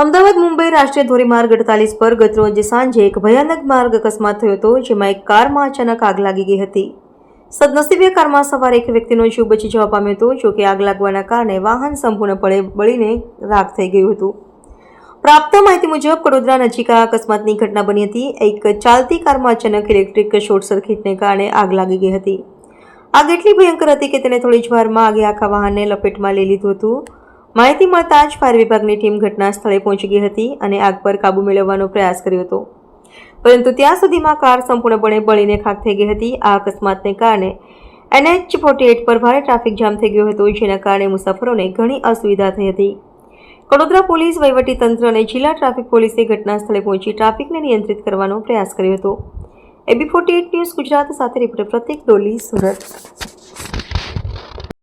અમદાવાદ, મુંબઈ રાષ્ટ્રીય ધોરીમાર્ગ અડતાલીસ પર ગતરોજ સાંજે એક ભયાનક માર્ગ અકસ્માત થયો હતો, જેમાં એક કારમાં અચાનક આગ લાગી ગઈ હતી. સદનસીબે કારમાં સવાર એક વ્યક્તિનો જીવ બચી જવા પામ્યો હતો જોકે આગ લાગવાના કારણે વાહન સંપૂર્ણપણે બળીને રાખ થઈ ગયું હતું. પ્રાપ્ત માહિતી મુજબ, કડોદરા નજીક આ અકસ્માતની ઘટના બની હતી. એક ચાલતી કારમાં અચાનક ઇલેક્ટ્રિક શોર્ટ સર્કિટને કારણે આગ લાગી ગઈ હતી. આગ એટલી ભયંકર હતી કે તેને થોડી જ વારમાં આગે આખા વાહનને લપેટમાં લઈ લીધું હતું. માહિતી મળતા જ ફાયર વિભાગની ટીમ ઘટના સ્થળે પહોંચી ગઈ હતી અને આગ પર કાબૂ મેળવવાનો પ્રયાસ કર્યો હતો. પરંતુ ત્યાં સુધીમાં કાર સંપૂર્ણપણે બળીને ખાક થઈ ગઈ હતી. આ અકસ્માતને કારણે એનએચ ફોર્ટી એટ પર ભારે ટ્રાફિક જામ થઈ ગયો હતો, જેના કારણે મુસાફરોને ઘણી અસુવિધા થઈ હતી. વડોદરા પોલીસ તંત્ર અને જિલ્લા ટ્રાફિક પોલીસે ઘટના સ્થળે પહોંચી ટ્રાફિકને નિયંત્રિત કરવાનો પ્રયાસ કર્યો હતો. AB forty eight news Gujarat સાથે રિપોર્ટર પ્રતિક ડોલી, સુરત.